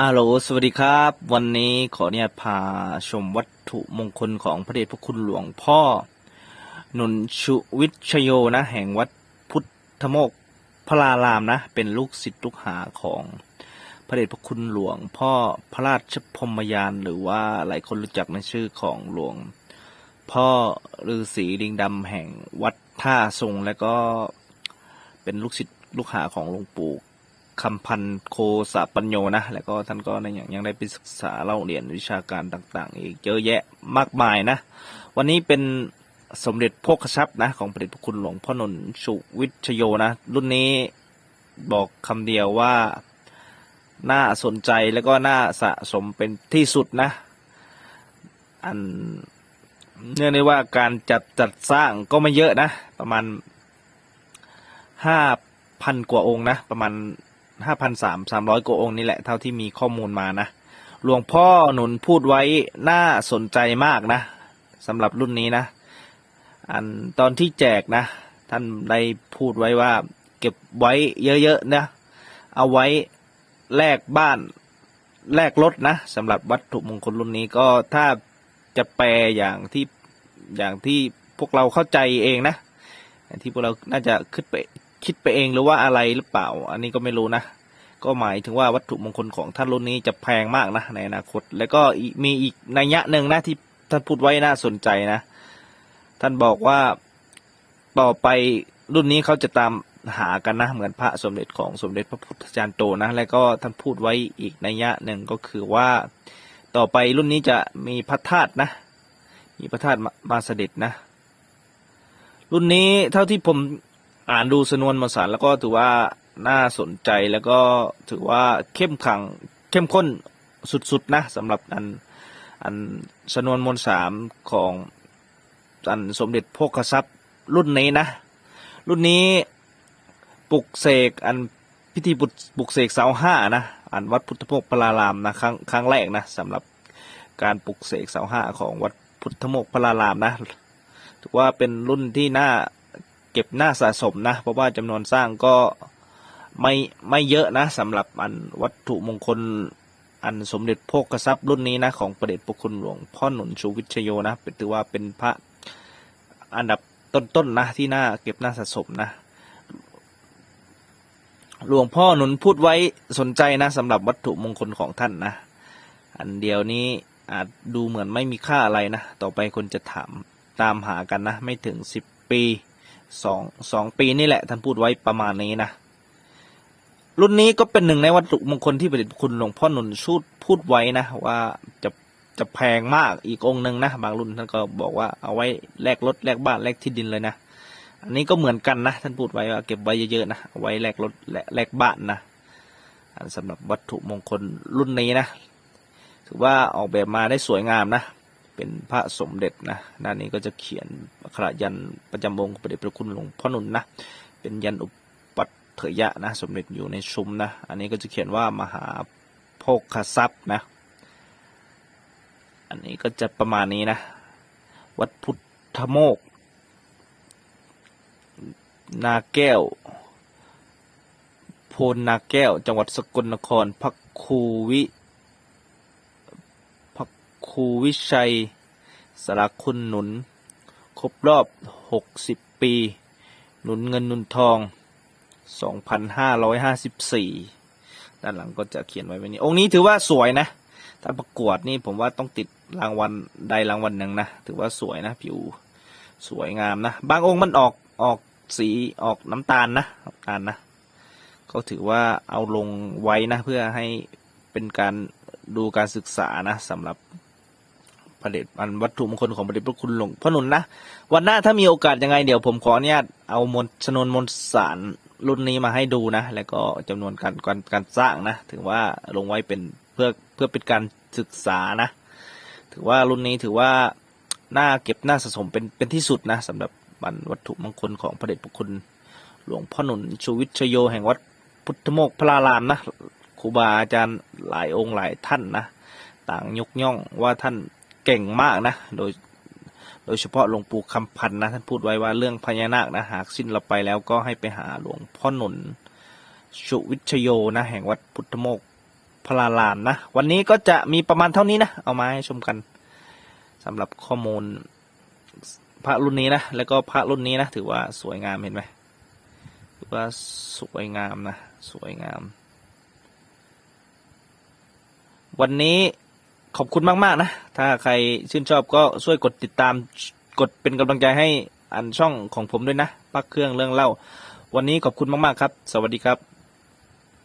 อาโหลสวัสดีครับ วันนี้ขอเนี่ยพาชมวัตถุมงคลของพระเดชพระคุณหลวงพ่อหนุนชุวิชโยนะ แห่งวัดพุทธโมกพระรารามนะ เป็นลูกศิษย์ลูกหาของพระเดชพระคุณหลวงพ่อพระราชพรมยาน หรือว่าหลายคนรู้จักในชื่อของหลวง พ่อฤาษีลิงดำแห่งวัดท่าทรงและก็เป็นลูกศิษย์ลูกหาของหลวงปู่ คำพันโคสะปัญโยนะ แล้วก็ท่านก็ในอย่างยังได้ไปศึกษาเล่าเรียนวิชาการต่างๆ อีกเยอะแยะมากมายนะ วันนี้เป็นสมเด็จโภคทรัพย์นะ ของพระเดชพระคุณหลวงพ่อหนนสุวิชโยนะ รุ่นนี้บอกคำเดียวว่า น่าสนใจแล้วก็น่าสะสมเป็นที่สุดนะ อันเนื่องในว่าการจัดจัดสร้างก็ไม่เยอะนะ ประมาณห้าพันกว่าองค์นะ ประมาณ ห้าพันสามสามร้อยกว่าองค์นี่แหละเท่าที่มีข้อมูลมานะ หลวงพ่อหนุนพูดไว้น่าสนใจมากนะสำหรับรุ่นนี้นะ อันตอนที่แจกนะ ท่านได้พูดไว้ว่าเก็บไว้เยอะๆนะ เอาไว้แลกบ้านแลกรถนะสำหรับวัตถุมงคลรุ่นนี้ก็ถ้าจะแปลอย่างที่อย่างที่พวกเราเข้าใจเองนะที่พวกเราน่าจะคิดไป คิดไปเองหรือว่าอะไรหรือเปล่า อันนี้ก็ไม่รู้นะ ก็หมายถึงว่าวัตถุมงคลของท่านรุ่นนี้จะแพงมากนะในอนาคต แล้วก็มีอีกนัยยะหนึ่งนะที่ท่านพูดไว้น่าสนใจนะ ท่านบอกว่าต่อไปรุ่นนี้เขาจะตามหากันนะเหมือนพระสมเด็จของสมเด็จพระพุทธจารย์โตนะ แล้วก็ท่านพูดไว้อีกนัยยะหนึ่งก็คือว่าต่อไปรุ่นนี้จะมีพระธาตุนะ มีพระธาตุมาเสด็จนะ รุ่นนี้เท่าที่ผม อ่านดูสนวนมวลสารแล้วก็ถือว่าน่าสนใจแล้วก็ถือว่าเข้มขังเข้มข้นสุดๆนะสำหรับอันอันสนวนมวลสามของอันสมเด็จโภคทรัพย์รุ่นนี้นะ รุ่นนี้ปลุกเสกอันพิธีปลุกปลุกเสกเสาห้านะอันวัดพุทธโภคพลารามนะครั้งครั้งแรกนะสำหรับการปลุกเสกเสาห้าของวัดพุทธโมกพลารามนะถือว่าเป็นรุ่นที่น่า เก็บหน้าสะสมนะ เพราะว่าจำนวนสร้างก็ไม่ไม่เยอะนะสำหรับอันวัตถุมงคลอันสมเด็จโภคทรัพย์รุ่นนี้นะของประเดชพระคุณหลวงพ่อหนุนชูวิชโยนะเป็นถือว่าเป็นพระอันดับต้นๆนะที่น่าเก็บหน้าสะสมนะ หลวงพ่อหนุนพูดไว้สนใจนะสำหรับวัตถุมงคลของท่านนะ อันเดียวนี้อาจดูเหมือนไม่มีค่าอะไรนะ ต่อไปคนจะถามตามหากันนะ ไม่ถึงสิบปี สองสองปีนี่แหละท่านพูดไว้ประมาณนี้นะ รุ่นนี้ก็เป็นหนึ่งในวัตถุมงคลที่ประดชพระคุณหลวงพ่อหนุนชูดพูดไว้นะว่าจะจะแพงมากอีกองหนึ่งนะบางรุ่นท่านก็บอกว่าเอาไว้แลกรถแลกบ้านแลกที่ดินเลยนะอันนี้ก็เหมือนกันนะท่านพูดไว้ว่าเก็บไว้เยอะๆนะเอาไว้แลกรถแลแลกบ้านนะสำหรับวัตถุมงคลรุ่นนี้นะ ถือว่าออกแบบมาได้สวยงามนะ เป็นพระสมเด็จนะด้านนี้ก็จะเขียนขระยันประจำองค์พระเดชพระคุณหลวงพ่อหนุนนะเป็นยันอุปัฏเถยะนะสมเด็จอยู่ในซุ้มนะอันนี้ก็จะเขียนว่ามหาโภคทรัพย์นะอันนี้ก็จะประมาณนี้นะวัดพุทธโมก นาแก้วโพนนาแก้ว จังหวัดสกลนครพระครูวิ ครูวิชัยสารคุณหนุน ครบรอบหกสิบปี หนุนเงินหนุนทองสองพันห้าร้อยห้าสิบสี่ด้านหลังก็จะเขียนไว้แบบนี้ องค์นี้ถือว่าสวยนะ ถ้าประกวดนี่ผมว่าต้องติดรางวัลใดรางวัลหนึ่งนะ ถือว่าสวยนะ ผิวสวยงามนะ บางองค์มันออกออกสีออกน้ำตาลนะน้ำตาลนะ ก็ถือว่าเอาลงไว้นะ เพื่อให้เป็นการดูการศึกษานะสำหรับ พระเดชอันวัตถุมงคลของพระเดชพระคุณหลวงพ่อหนุนนะ วันหน้าถ้ามีโอกาสยังไงเดี๋ยวผมขออนุญาตเอามนต์ชนวนมนสารรุ่นนี้มาให้ดูนะ แล้วก็จำนวนการการการสร้างนะ ถือว่าลงไว้เป็นเพื่อเพื่อเป็นการศึกษานะ ถือว่ารุ่นนี้ถือว่าน่าเก็บน่าสะสมเป็นเป็นที่สุดนะสำหรับบันวัตถุมงคลของพระเดชพระคุณหลวงพ่อหนุนชูวิชโยแห่งวัดพุทธโมกพระรารามนะครูบาอาจารย์หลายองค์หลายท่านนะ ต่างยกย่องว่าท่าน เก่งมากนะ โดยโดยเฉพาะหลวงปู่คำพันธ์นะท่านพูดไว้ว่าเรื่องพญานาคนะหากสิ้นเราไปแล้วก็ให้ไปหาหลวงพ่อหนุนชุวิชโยนะแห่งวัดพุทธโมกพลารามนะ วันนี้ก็จะมีประมาณเท่านี้นะ เอามาให้ชมกันสำหรับข้อมูลพระรุ่นนี้นะ แล้วก็พระรุ่นนี้นะ ถือว่าสวยงามเห็นไหมถือว่าสวยงามนะ สวยงาม วันนี้ ขอบคุณมาก ๆ นะ ถ้าใครชื่นชอบก็ช่วยกดติดตามกดเป็นกำลังใจให้อันช่องของผมด้วยนะ ปักเครื่องเรื่องเล่า วันนี้ขอบคุณมาก ๆ ครับ สวัสดีครับ